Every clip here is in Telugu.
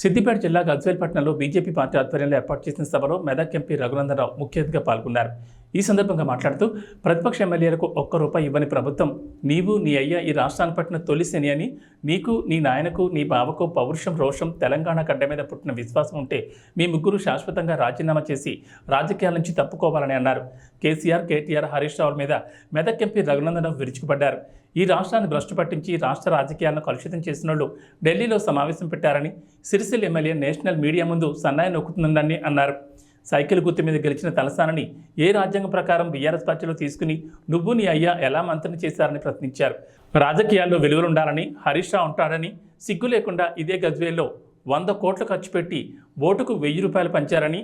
సిద్దిపేట జిల్లా గజ్వేల్పట్నంలో బీజేపీ పార్టీ ఆధ్వర్యంలో ఏర్పాటు చేసిన సభలో మెదక్ ఎంపీ రఘునందనరావు ముఖ్య అతిథిగా పాల్గొన్నారు. ఈ సందర్భంగా మాట్లాడుతూ ప్రతిపక్ష ఎమ్మెల్యేలకు ఒక్క రూపాయి ఇవ్వని ప్రభుత్వం నీవు నీ అయ్య ఈ రాష్ట్రాన్ని పట్టిన తొలి అని నీకు నీ నాయనకు నీ బావకు పౌరుషం రోషం తెలంగాణ గడ్డ మీద పుట్టిన విశ్వాసం ఉంటే మీ ముగ్గురు శాశ్వతంగా రాజీనామా చేసి రాజకీయాల నుంచి తప్పుకోవాలని అన్నారు. కేసీఆర్ కేటీఆర్ హరీష్ రావుల మీద మెదక్ ఎంపీ రఘునందనరావు విరుచుకుపడ్డారు. ఈ రాష్ట్రాన్ని భ్రష్టు పట్టించి రాష్ట్ర రాజకీయాలను కలుషితం చేసిన వాళ్ళు ఢిల్లీలో సమావేశం పెట్టారని సిరిసిల్ ఎమ్మెల్యే నేషనల్ మీడియా ముందు సన్నాయి నొక్కుతుందని అన్నారు. సైకిల్ గుర్తు మీద గెలిచిన తలసానని ఏ రాజ్యాంగం ప్రకారం బీఆర్ఎస్ పార్టీలో తీసుకుని నువ్వు నీ అయ్యా ఎలా మంత్రిని చేశారని ప్రశ్నించారు. రాజకీయాల్లో విలువలుండాలని హరీష్ రావు ఉంటాడని సిగ్గు లేకుండా ఇదే గజ్వేల్లో వంద కోట్లు ఖర్చు పెట్టి ఓటుకు వెయ్యి రూపాయలు పంచారని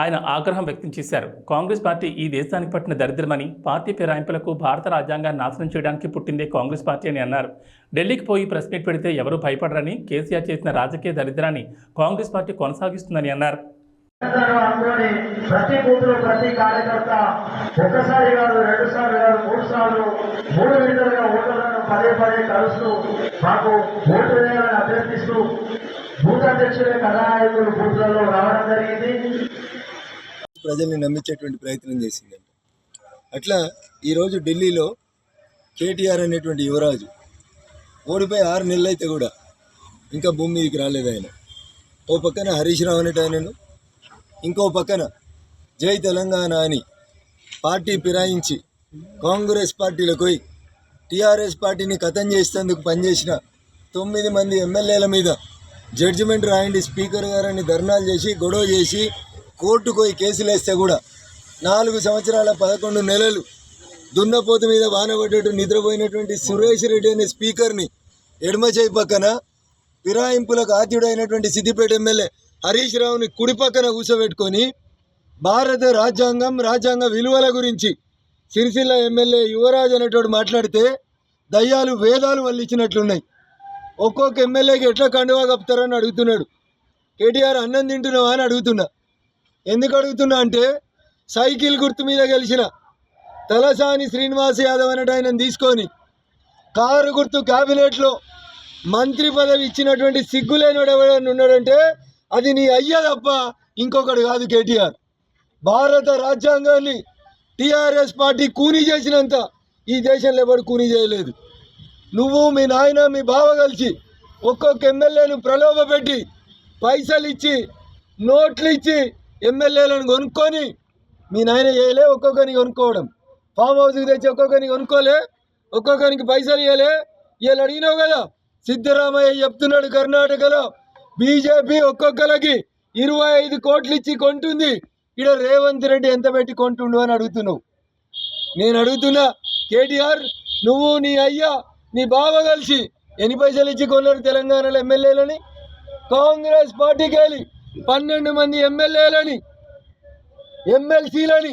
ఆయన ఆగ్రహం వ్యక్తం చేశారు. కాంగ్రెస్ పార్టీ ఈ దేశానికి పట్టిన దరిద్రమని పార్టీ ఫిరాయింపులకు భారత రాజ్యాంగాన్ని నాశనం చేయడానికి పుట్టిందే కాంగ్రెస్ పార్టీ అని అన్నారు. ఢిల్లీకి పోయి ప్రెస్ మీట్ పెడితే ఎవరూ భయపడరని కేసీఆర్ చేసిన రాజకీయ దరిద్రాన్ని కాంగ్రెస్ పార్టీ కొనసాగిస్తుందని అన్నారు. ప్రతి బూత్లో ప్రతి కార్యకర్త ఒక్కసారి కాదు రెండు సార్లు కాదు మూడు సార్లు మూడు విడతలుగా ఓటర్లను పదే పదే కలుస్తూ మాకు ఓటు వేయాలని అభ్యర్థిస్తూ బూత్ బూత్లలో రావడం జరిగింది. ప్రజల్ని నమ్మించేటువంటి ప్రయత్నం చేసిందంట అట్లా ఈరోజు ఢిల్లీలో కేటీఆర్ అనేటువంటి యువరాజు ఓడిపోయి ఆరు నెలలు అయితే కూడా ఇంకా భూమి మీదకి రాలేదు ఆయన. ఓ పక్కన హరీష్ రావు అనేట ఆయనను ఇంకో పక్కన జై తెలంగాణ అని పార్టీ ఫిరాయించి కాంగ్రెస్ పార్టీలకు పోయి టీఆర్ఎస్ పార్టీని కథం చేసేందుకు పనిచేసిన తొమ్మిది మంది ఎమ్మెల్యేల మీద జడ్జిమెంట్ రాయండి స్పీకర్ గారని ధర్నాలు చేసి గొడవ చేసి కోర్టుకు పోయి కేసులు వేస్తే కూడా నాలుగు సంవత్సరాల పదకొండు నెలలు దున్నపోతు మీద వానబడ్డట్టు నిద్రపోయినటువంటి సురేష్ రెడ్డి అనే స్పీకర్ని ఎడమ చేయి పక్కన ఫిరాయింపులకు ఆద్యుడైనటువంటి సిద్దిపేట ఎమ్మెల్యే హరీష్ రావుని కుడి పక్కన కూర్చోబెట్టుకొని భారత రాజ్యాంగం రాజ్యాంగ విలువల గురించి సిరిసిల్ల ఎమ్మెల్యే యువరాజ్ అనేటోడు మాట్లాడితే దయ్యాలు వేదాలు వల్లించినట్లున్నాయి. ఒక్కొక్క ఎమ్మెల్యేకి ఎట్లా కండువా కప్తారని అడుగుతున్నాడు. కేటీఆర్ అన్నం తింటున్నావా అని అడుగుతున్నా. ఎందుకు అడుగుతున్నా అంటే సైకిల్ గుర్తు మీద గెలిచిన తలసాని శ్రీనివాస్ యాదవ్ అనేట ఆయన తీసుకొని కారు గుర్తు క్యాబినెట్లో మంత్రి పదవి ఇచ్చినటువంటి సిగ్గులేనివాడు ఎవడన్నా ఉన్నాడంటే అది నీ అయ్య తప్ప ఇంకొకడు కాదు కేటీఆర్. భారత రాజ్యాంగాన్ని టీఆర్ఎస్ పార్టీ కూనీ చేసినంత ఈ దేశంలో ఎవడు కూనీ చేయలేదు. నువ్వు మీ నాయన మీ బావ కలిసి ఒక్కొక్క ఎమ్మెల్యేను ప్రలోభ పెట్టి పైసలు ఇచ్చి నోట్లు ఇచ్చి ఎమ్మెల్యేలను కొనుక్కొని మీ నాయన చేయలే ఒక్కొక్కరిని కొనుక్కోవడం. ఫామ్ హౌస్కి తెచ్చి ఒక్కొక్కరిని కొనుక్కోలే ఒక్కొక్కరికి పైసలు ఇవ్వలే వీళ్ళు అడిగినావు కదా? సిద్ధరామయ్య చెప్తున్నాడు కర్ణాటకలో. బీజేపీ ఒక్కొక్కరికి ఇరవై ఐదు కోట్లు ఇచ్చి కొంటుంది. ఇక్కడ రేవంత్ రెడ్డి ఎంత పెట్టి కొంటుండు అని అడుగుతున్నావు. నేను అడుగుతున్నా కేటీఆర్ నువ్వు నీ అయ్యా నీ బావ కలిసి ఎన్ని పైసలు ఇచ్చి కొన్నారు తెలంగాణలో ఎమ్మెల్యేలని? కాంగ్రెస్ పార్టీకి వెళ్ళి పన్నెండు మంది ఎమ్మెల్యేలని ఎమ్మెల్సీలని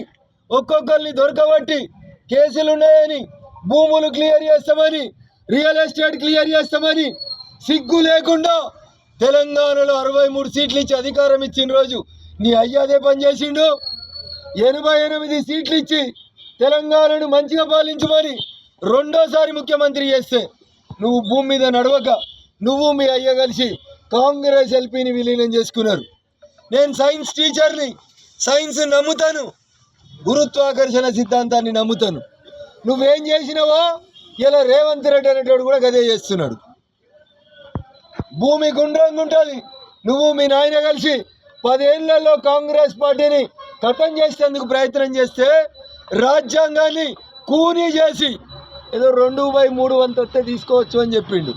ఒక్కొక్కరిని దొరకబట్టి కేసులు ఉన్నాయని భూములు క్లియర్ చేస్తామని రియల్ ఎస్టేట్ క్లియర్ చేస్తామని సిగ్గు లేకుండా తెలంగాణలో అరవై మూడు సీట్లు ఇచ్చి అధికారం ఇచ్చిన రోజు నీ అయ్యాదే పని చేసిండు? ఎనభై ఎనిమిది సీట్లు ఇచ్చి తెలంగాణను మంచిగా పాలించమని రెండోసారి ముఖ్యమంత్రి చేస్తే నువ్వు భూమి మీద నడవక నువ్వు మీ అయ్య కలిసి కాంగ్రెస్ ఎల్పీని విలీనం చేసుకున్నారు. నేను సైన్స్ టీచర్ని సైన్స్ నమ్ముతాను గురుత్వాకర్షణ సిద్ధాంతాన్ని నమ్ముతాను. నువ్వేం చేసినావో ఇలా రేవంత్ రెడ్డి అనేటోడు కూడా గదే చేస్తున్నాడు. భూమి గుండ్రంగా ఉంటుంది. నువ్వు మీ నాయన కలిసి పదేళ్ళలో కాంగ్రెస్ పార్టీని కథం చేసేందుకు ప్రయత్నం చేస్తే రాజ్యాంగాన్ని కూనీ చేసి ఏదో రెండు బై మూడు వంతు వస్తే తీసుకోవచ్చు అని చెప్పిండు.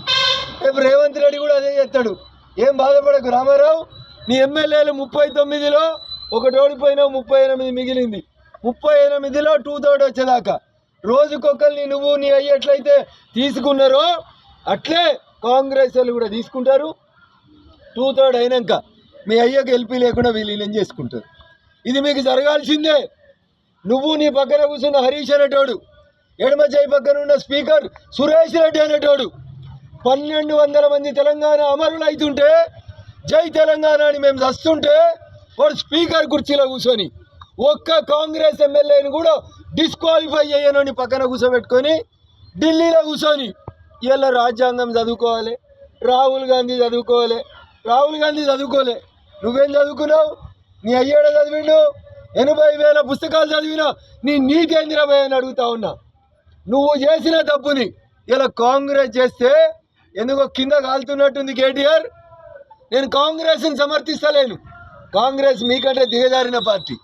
రేపు రేవంత్ రెడ్డి కూడా అదే చేస్తాడు. ఏం బాధపడకు రామారావు నీ ఎమ్మెల్యేలు ముప్పై తొమ్మిదిలో ఒకటి ఓడిపోయినావు ముప్పై ఎనిమిది మిగిలింది. ముప్పై ఎనిమిదిలో టూ థర్డ్ వచ్చేదాకా. రోజుకొకరిని నువ్వు నీ అయ్యేట్లయితే తీసుకున్నారో అట్లే కాంగ్రెస్ వాళ్ళు కూడా తీసుకుంటారు. టూ థర్డ్ అయినాక మీ అయ్యకి ఎల్పీ లేకుండా విలీనం చేసుకుంటారు. ఇది మీకు జరగాల్సిందే. నువ్వు నీ పక్కన కూర్చున్న హరీష్ అనేటోడు ఎడమ చేయి పక్కన ఉన్న స్పీకర్ సురేష్ రెడ్డి అనేటోడు. పన్నెండు వందల మంది తెలంగాణ అమరులు అవుతుంటే జై తెలంగాణ అని మేము చస్తుంటే వాడు స్పీకర్ కుర్చీలో కూర్చొని ఒక్క కాంగ్రెస్ ఎమ్మెల్యేని కూడా డిస్క్వాలిఫై చేయనని పక్కన కూర్చోబెట్టుకొని ఢిల్లీలో కూర్చొని ఇలా రాజ్యాంగం చదువుకోవాలి రాహుల్ గాంధీ చదువుకోవాలి రాహుల్ గాంధీ చదువుకోలే. నువ్వేం చదువుకున్నావు? నీ అయ్యాడ చదివిండు ఎనభై వేల పుస్తకాలు చదివినా నీ నీతి ఏందిరాబాయ్ అని అడుగుతా ఉన్నా. నువ్వు చేసిన తప్పుని ఇలా కాంగ్రెస్ చేస్తే ఎందుకో కింద కాలుతున్నట్టుంది కేటీఆర్. నేను కాంగ్రెస్ని సమర్థిస్తలేను. కాంగ్రెస్ మీకంటే దిగజారిన పార్టీ.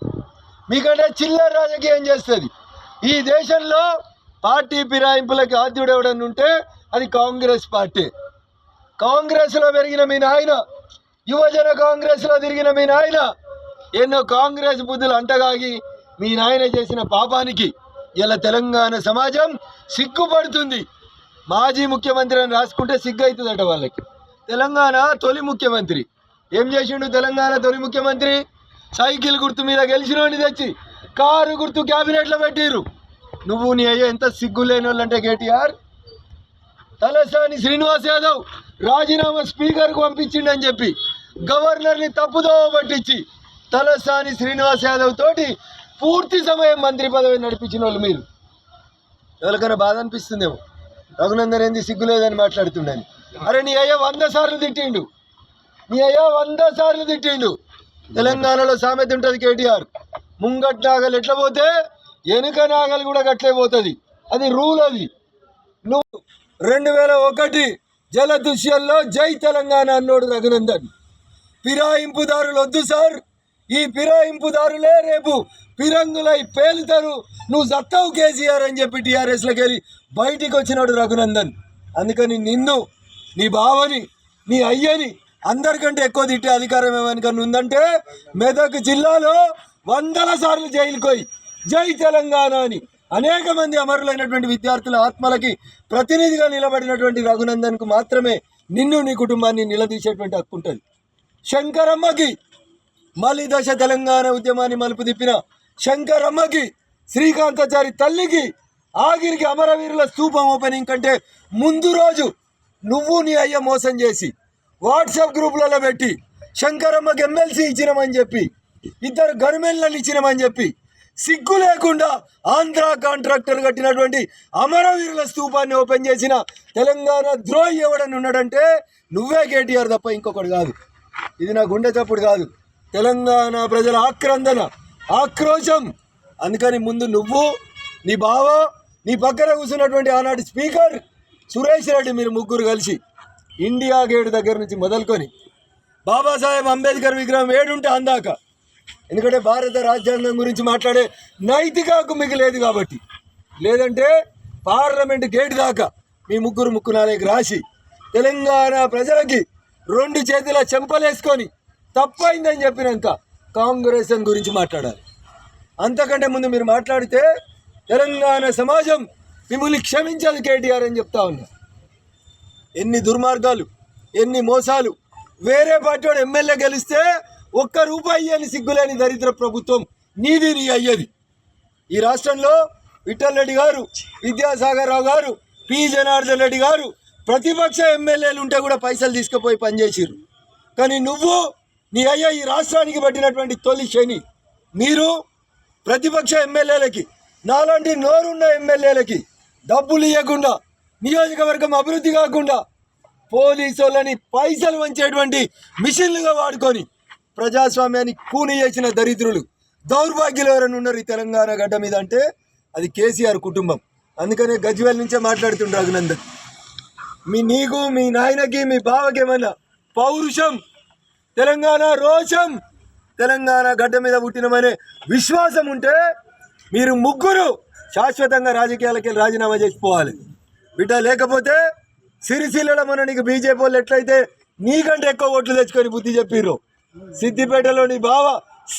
మీకంటే చిల్లర రాజకీయం చేస్తుంది. ఈ దేశంలో పార్టీ ఫిరాయింపులకి ఆద్యుడెవడని ఉంటే అది కాంగ్రెస్ పార్టీ. కాంగ్రెస్లో పెరిగిన మీ నాయన యువజన కాంగ్రెస్లో తిరిగిన మీ నాయన ఎన్నో కాంగ్రెస్ బుద్ధులు అంటగాగి మీ నాయన చేసిన పాపానికి ఇలా తెలంగాణ సమాజం సిగ్గుపడుతుంది. మాజీ ముఖ్యమంత్రి అని రాసుకుంటే సిగ్గు అవుతుందట వాళ్ళకి. తెలంగాణ తొలి ముఖ్యమంత్రి. ఏం చేసిండు తెలంగాణ తొలి ముఖ్యమంత్రి? సైకిల్ గుర్తు మీద గెలిచినోని తెచ్చి కారు గుర్తు క్యాబినెట్లో పెట్టిరు నువ్వు నీ అయ్యో ఎంత సిగ్గు లేని వాళ్ళంటే కేటీఆర్? తలసాని శ్రీనివాస్ యాదవ్ రాజీనామా స్పీకర్కు పంపించిండని చెప్పి గవర్నర్ని తప్పుదోవ పట్టించి తలసాని శ్రీనివాస్ యాదవ్ తోటి పూర్తి సమయం మంత్రి పదవి నడిపించిన వాళ్ళు మీరు. ఎవరికైనా బాధ అనిపిస్తుందేమో? రఘునందన్ ఏంది సిగ్గు లేదని మాట్లాడుతుండని. అరే నీ అయ్య వంద సార్లు తిట్టిండు. నీ అయ్య వంద సార్లు తిట్టిండు. తెలంగాణలో సామెత ఉంటుంది కేటీఆర్. ముంగట్ నాగలు ఎట్లా పోతే వెనుక నాగలు కూడా గట్లే పోతుంది. అది రూల్ అది. నువ్వు రెండు వేల ఒకటి జల దృశ్యంలో జై తెలంగాణ అన్నోడు రఘునందన్. ఫిరాయింపుదారులు వద్దు సార్. ఈ ఫిరాయింపుదారులే రేపు ఫిరంగులై పేలుతారు. నువ్వు సత్తావు కేసీఆర్ అని చెప్పి టీఆర్ఎస్లోకి వెళ్ళి బయటికి వచ్చినాడు రఘునందన్. అందుకని నిన్ను నీ బావని నీ అయ్యని అందరికంటే ఎక్కువ తిట్టే అధికారం ఏమనుకని ఉందంటే మెదక్ జిల్లాలో వందల సార్లు జైలుకోయి జై తెలంగాణ అని అనేక మంది అమరులైనటువంటి విద్యార్థుల ఆత్మలకి ప్రతినిధిగా నిలబడినటువంటి రఘునందన్కు మాత్రమే నిన్ను నీ కుటుంబాన్ని నిలదీసేటువంటి హక్కు ఉంటుంది. శంకరమ్మకి మళ్ళీ దశ తెలంగాణ ఉద్యమాన్ని మలుపు తిప్పిన శంకరమ్మకి శ్రీకాంతాచారి తల్లికి ఆగిరికి అమరవీరుల స్తూపం ఓపెనింగ్ కంటే ముందు రోజు నువ్వు నీ అయ్య మోసం చేసి వాట్సాప్ గ్రూపులలో పెట్టి శంకరమ్మకి ఎమ్మెల్సీ ఇచ్చినామని చెప్పి ఇద్దరు గవర్నమెంట్లను ఇచ్చినామని చెప్పి సిగ్గు లేకుండా ఆంధ్ర కాంట్రాక్టర్ కట్టినటువంటి అమరవీరుల స్తూపాన్ని ఓపెన్ చేసిన తెలంగాణ ద్రోహి ఎవడని ఉన్నాడంటే నువ్వే కేటీఆర్ తప్ప ఇంకొకటి కాదు. ఇది నా గుండె చప్పుడు కాదు. తెలంగాణ ప్రజల ఆక్రందన ఆక్రోశం. అందుకని ముందు నువ్వు నీ బావ నీ పక్కన కూర్చున్నటువంటి ఆనాటి స్పీకర్ సురేష్ రెడ్డి మీరు ముగ్గురు కలిసి ఇండియా గేట్ దగ్గర నుంచి మొదలుకొని బాబాసాహెబ్ అంబేద్కర్ విగ్రహం ఏడుంటే అందాక. ఎందుకంటే భారత రాజ్యాంగం గురించి మాట్లాడే నైతిక హక్కు మీకు లేదు కాబట్టి. లేదంటే పార్లమెంట్ గేట్ దాకా మీ ముగ్గురు ముక్కు నాలుగు రాసి తెలంగాణ ప్రజలకి రెండు చేతుల చెంపలేసుకొని తప్పైందని చెప్పినాక కాంగ్రెస్ గురించి మాట్లాడాలి. అంతకంటే ముందు మీరు మాట్లాడితే తెలంగాణ సమాజం మిమ్మల్ని క్షమించాలి కేటీఆర్ అని చెప్తా ఉన్నా. ఎన్ని దుర్మార్గాలు ఎన్ని మోసాలు వేరే పార్టీ వాడు ఎమ్మెల్యే గెలిస్తే ఒక్క రూపాయి అని సిగ్గులేని దరిద్ర ప్రభుత్వం నీది నీ అయ్యేది. ఈ రాష్ట్రంలో విఠల్ రెడ్డి గారు విద్యాసాగర్ రావు గారు పి. జనార్దన్ రెడ్డి గారు ప్రతిపక్ష ఎమ్మెల్యేలు ఉంటే కూడా పైసలు తీసుకుపోయి పనిచేసిరు కానీ నువ్వు నీ అయ్యా ఈ రాష్ట్రానికి పట్టినటువంటి తొలి శని. మీరు ప్రతిపక్ష ఎమ్మెల్యేలకి నాలాంటి నోరున్న ఎమ్మెల్యేలకి డబ్బులు ఇవ్వకుండా నియోజకవర్గం అభివృద్ధి కాకుండా పోలీసు వాళ్ళని పైసలు వంచేటువంటి మిషన్లుగా వాడుకొని ప్రజాస్వామ్యాన్ని కూని చేసిన దరిద్రులు దౌర్భాగ్యులు ఎవరైనా ఉన్నారు ఈ తెలంగాణ గడ్డ మీద అంటే? అది కేసీఆర్ కుటుంబం. అందుకనే గజ్వేల్ నుంచే మాట్లాడుతుండ్రు రఘునందన్ మీ నీకు మీ నాయనకి మీ బావకి పౌరుషం తెలంగాణ రోషం. తెలంగాణ గడ్డ మీద పుట్టినమనే విశ్వాసం ఉంటే మీరు ముగ్గురు శాశ్వతంగా రాజకీయాలకి రాజీనామా చేసిపోవాలి. బిడ్డ లేకపోతే సిరిసిల్లలో మన నీకు బీజేపీ వాళ్ళు ఎట్లయితే నీకంటే ఎక్కువ ఓట్లు తెచ్చుకొని బుద్ధి చెప్పిర్రు. సిద్దిపేటలో నీ బావ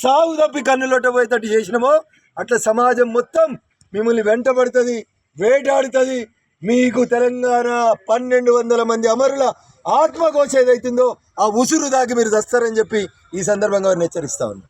సాగు తప్పి కన్నులొట్ట పోయేటట్టు చేసినామో అట్లా సమాజం మొత్తం మిమ్మల్ని వెంటబడుతుంది వేటాడుతుంది. మీకు తెలంగాణ పన్నెండు వందల మంది అమరుల ఆత్మకోశ ఏదైతుందో ఆ ఉసురు దాకి మీరు చస్తారని చెప్పి ఈ సందర్భంగా వారిని హెచ్చరిస్తా ఉన్నా.